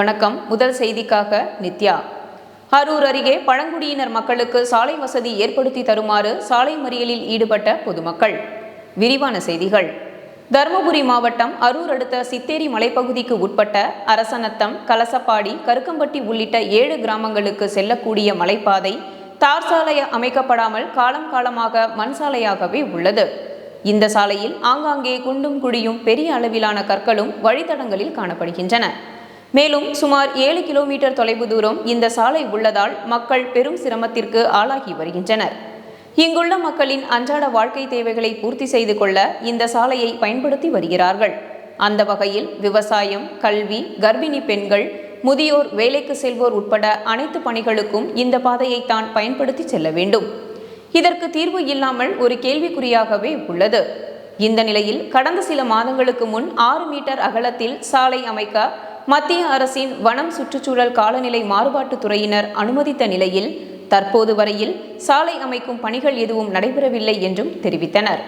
வணக்கம். முதல் செய்திக்காக நித்யா. அரூர் அருகே பழங்குடியினர் மக்களுக்கு சாலை வசதி ஏற்படுத்தி தருமாறு சாலை மறியலில் ஈடுபட்ட பொதுமக்கள். விரிவான செய்திகள். தருமபுரி மாவட்டம் அரூர் அடுத்த சித்தேரி மலைப்பகுதிக்கு உட்பட்ட அரசநத்தம் கலசப்பாடி கருக்கம்பட்டி உள்ளிட்ட ஏழு கிராமங்களுக்கு செல்லக்கூடிய மலைப்பாதை தார் சாலை அமைக்கப்படாமல் காலம் காலமாக மண் சாலையாகவே உள்ளது. இந்த சாலையில் ஆங்காங்கே குண்டும் குழியும் பெரிய அளவிலான கற்களும் வழித்தடங்களில் காணப்படுகின்றன. மேலும் சுமார் ஏழு கிலோமீட்டர் தொலைவு தூரம் இந்த சாலை உள்ளதால் மக்கள் பெரும் சிரமத்திற்கு ஆளாகி வருகின்றனர். இங்குள்ள மக்களின் அன்றாட வாழ்க்கை தேவைகளை பூர்த்தி செய்து கொள்ள இந்த சாலையை பயன்படுத்தி வருகிறார்கள். அந்த வகையில் விவசாயம் கல்வி கர்ப்பிணி பெண்கள் முதியோர் வேலைக்கு செல்வோர் உட்பட அனைத்து பணிகளுக்கும் இந்த பாதையை தான் பயன்படுத்தி செல்ல வேண்டும். இதற்கு தீர்வு இல்லாமல் ஒரு கேள்விக்குறியாகவே உள்ளது. இந்த நிலையில் கடந்த சில மாதங்களுக்கு முன் ஆறு மீட்டர் அகலத்தில் சாலை அமைக்க மத்திய அரசின் வனம் சுற்றுச்சூழல் காலநிலை மாறுபாட்டுத் துறையினர் அனுமதித்த நிலையில் தற்போது வரையில் சாலை அமைக்கும் பணிகள் எதுவும் நடைபெறவில்லை என்றும் தெரிவித்தனர்.